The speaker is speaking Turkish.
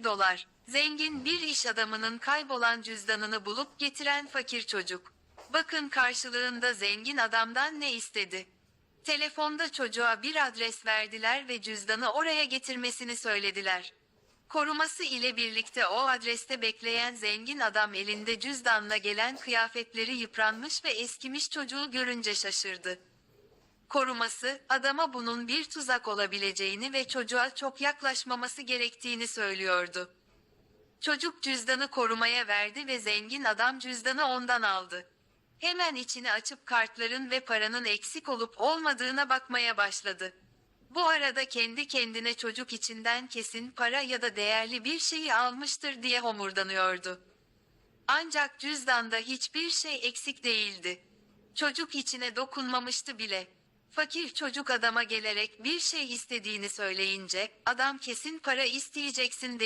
1 dolar. Zengin bir iş adamının kaybolan cüzdanını bulup getiren fakir çocuk. Bakın karşılığında zengin adamdan ne istedi. Telefonda çocuğa bir adres verdiler ve cüzdanı oraya getirmesini söylediler. Koruması ile birlikte o adreste bekleyen zengin adam elinde cüzdanla gelen kıyafetleri yıpranmış ve eskimiş çocuğu görünce şaşırdı. Koruması, adama bunun bir tuzak olabileceğini ve çocuğa çok yaklaşmaması gerektiğini söylüyordu. Çocuk cüzdanı korumaya verdi ve zengin adam cüzdanı ondan aldı. Hemen içini açıp kartların ve paranın eksik olup olmadığına bakmaya başladı. Bu arada kendi kendine çocuk içinden kesin para ya da değerli bir şeyi almıştır diye homurdanıyordu. Ancak cüzdanda hiçbir şey eksik değildi. Çocuk içine dokunmamıştı bile. Fakir çocuk adama gelerek bir şey istediğini söyleyince, adam kesin para isteyeceksin